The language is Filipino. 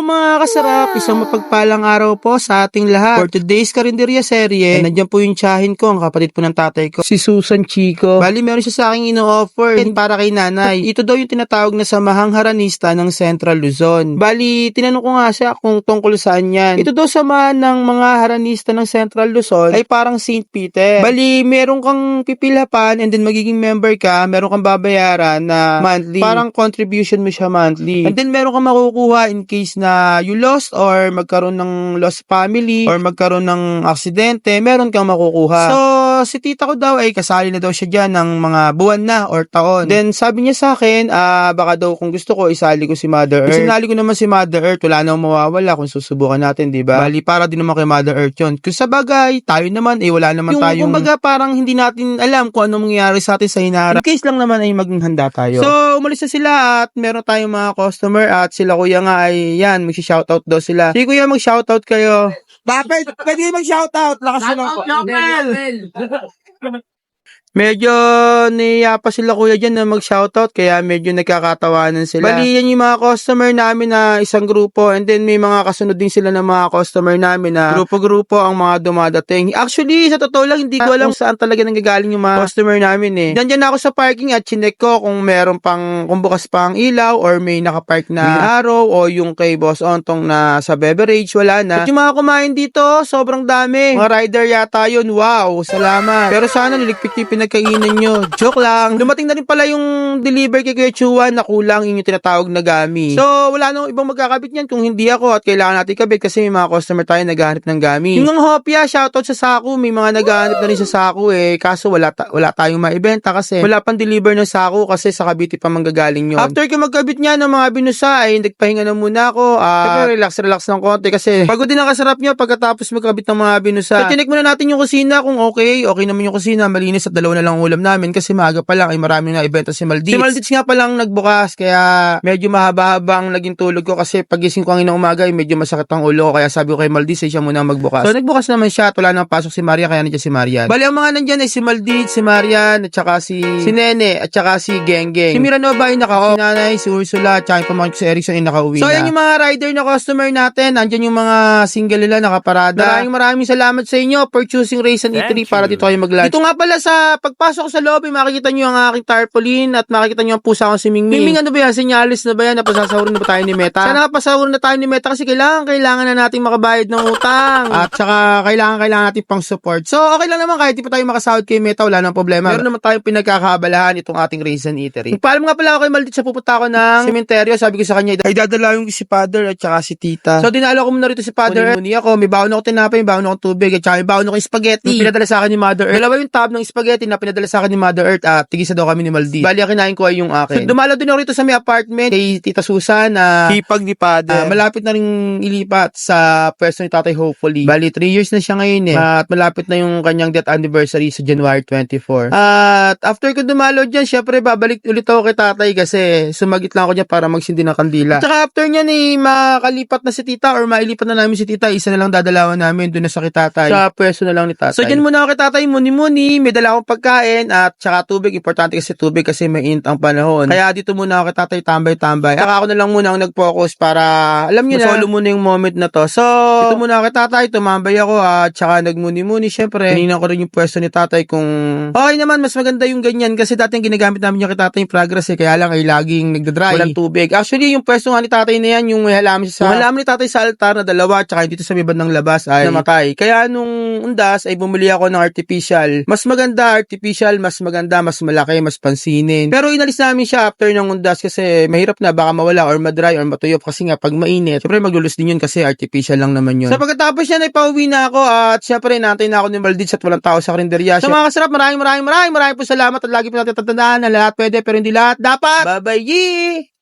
Hello mga kasarap, isang mapagpalang araw po sa ating lahat. For today's Karinderya serye, eh, nandiyan po yung tsahin ko, ang kapatid po ng tatay ko, si Susan Chico. Bali, meron siya sa akin ino-offer para kay nanay. Ito daw yung tinatawag na samahang haranista ng Central Luzon. Bali, tinanong ko nga siya kung tungkol saan yan. Ito daw samahan ng mga haranista ng Central Luzon ay parang St. Peter. Bali, meron kang pipilhapan and then magiging member ka, meron kang babayaran na monthly. Parang contribution mo siya monthly. And then meron kang makukuha in case na you lost or magkaroon ng lost family or magkaroon ng aksidente, meron kang makukuha. So, si tita ko daw ay kasali na daw siya dyan ng mga buwan na or taon. Then, sabi niya sa akin, ah, baka daw kung gusto ko, isali ko si Mother Earth. Sinali ko naman si Mother Earth, wala nang mawawala kung susubukan natin, di ba? Bali, para din naman kay Mother Earth yun. Kung sa bagay, tayo naman, eh, wala naman Yung, tayong... Kumbaga, parang hindi natin alam kung anong mangyayari sa atin sa hinarap. In case lang naman ay maging handa tayo. So, umalis na sila at meron tayong mga customer at sila kuya nga ay yan, magsi-shoutout daw sila. Si kuya mag-shoutout kayo. Dapat, pwede kayo mag-shoutout. Lakas na po. Medyo niya pa sila kuya dyan na mag-shoutout kaya medyo nagkakatawanan sila. Bali, yan yung mga customer namin na isang grupo and then may mga kasunod din sila ng mga customer namin na grupo-grupo ang mga dumadating. Actually, sa totoo lang, hindi ko alam kung saan talaga nanggagaling yung mga customer namin eh. Diyan ako sa parking at chinek ko kung meron pang, kung bukas pa ang ilaw or may nakapark na araw o yung kay Boss Ontong na sa beverage, wala na. At yung mga kumain dito, sobrang dami. Mga rider yata yun. Wow, salamat. Pero sana niligpit pinagkainan nyo. Joke lang. Dumating na rin pala yung deliver kay Kuya Chuan na kulang yung tinatawag na gami. So, wala nang ibang magkakabit niyan kung hindi ako at kailangan natin kabit kasi may mga customer tayo naghahanap ng gami. Yung ang hopya, shoutout sa Saku, may mga naghahanap na rin sa Saku eh. Kaso wala, ta- wala tayong maibenta kasi wala pang deliver ng Saku kasi sa Cavite pa manggagaling yun. After ko magkabit niya ng mga binusa ay nagpahinga na muna ako. Ah, relax, relax ng konti kasi pagod din ang kasarap niya pagkatapos magkabit ng mga binusa. So, tinik muna natin yung kusina kung okay. Okay naman yung kusina, malinis at dalawa na lang ang ulam namin kasi maaga pa lang ay marami na ibenta si Maldives. Si Maldives nga pa lang nagbukas kaya medyo mahaba-haba ang naging tulog ko kasi pagising ko ang inang umaga ay medyo masakit ang ulo ko kaya sabi ko kay Maldives ay siya muna magbukas. So nagbukas naman siya at wala nang pasok si Maria kaya nandiyan si Marian. Bali ang mga nandyan ay si Maldives, si Marian at saka si, si Nene at saka si Genggeng. Si Miranova ay naka si Nanay, si Ursula at saka pamangkin si Erickson ay nakauwi so, na. Yan yung mga rider na customer natin. Nandyan yung mga single nila nakaparada. Maraming maraming salamat sa inyo for choosing Race and E3 para dito kayo mag-lunch. Dito nga pala sa pagpasok ko sa lobby, makikita nyo ang aking tarpaulin at makikita nyo ang pusa kong si Mingming. Mingming ano ba yan? Sinyalis na ba yan? Napasasahurin na ba tayo ni Meta? Sana napasahurin na tayo ni Meta kasi kailangan, kailangan na nating makabayad ng utang. At saka kailangan, kailangan natin pang support. So okay lang naman kahit di pa tayo makasahod kay Meta, wala nang problema. Meron naman tayong pinagkakabalahan itong ating and Eatery. Paalam nga pala ako kay Maldit sa pupunta ako ng sementeryo. Sabi ko sa kanya, ay dadala yung si father at saka si tita. So dinalo ko muna rito si father. Muni ako, may baon ako tinapay, may baon ako tubig, at saka may baon ako spaghetti. Pinadala sa akin ni Mother Earth. Dalawa yung tab ng spaghetti na pinadala sa akin ni Mother Earth at tigisa daw kami ni Maldi. Bali, ang kinain ko ay yung akin. So, dumalo din ako rito sa may apartment kay Tita Susan na hipag ni Father. Ah, malapit na rin ilipat sa pwesto ni Tatay hopefully. Bali, 3 years na siya ngayon eh. At malapit na yung kanyang death anniversary sa January 24. At after ko dumalo dyan, syempre babalik ulit ako kay Tatay kasi sumagit lang ako dyan para magsindi ng kandila. At saka after niyan eh, makalipat na si Tita or mailipat na namin si Tita, isa na lang dadalawan namin doon na sa kay Tatay. Sa pwesto na lang ni Tatay. So dyan muna ako kay Tatay, muni-muni, may dala akong pagkain at saka tubig. Importante kasi tubig kasi mainit ang panahon. Kaya dito muna ako Tatay tambay-tambay. Saka ako na lang muna ang nag-focus para, alam niyo na, solo muna yung moment na to. So, dito muna ako Tatay, tumambay ako at saka nagmuni-muni. Syempre, tinignan ko rin yung pwesto ni Tatay kung okay naman, mas maganda yung ganyan kasi dati ang ginagamit namin yung kay Tatay yung progress eh. Kaya lang ay laging nagdadry. Walang tubig. Actually, yung pwesto nga ni Tatay na yan, yung may halaman siya sa, halaman ni Tatay sa altar na dalawa, tsaka dito sa bibad ng labas ay namatay. Kaya nung undas ay bumili ako ng artificial. Mas maganda artificial, mas maganda, mas malaki, mas pansinin. Pero inalis namin siya after ng undas kasi mahirap na baka mawala or madry or matuyop kasi nga pag mainit, syempre maglulus din yun kasi artificial lang naman yun. Sa pagkatapos yan ay pauwi na ako at syempre naantay na ako ni Maldits at walang tao sa karinderya. Sa mga kasarap, maraming maraming maraming maraming po salamat at lagi po natin tatandaan na lahat pwede pero hindi lahat dapat. Bye-bye!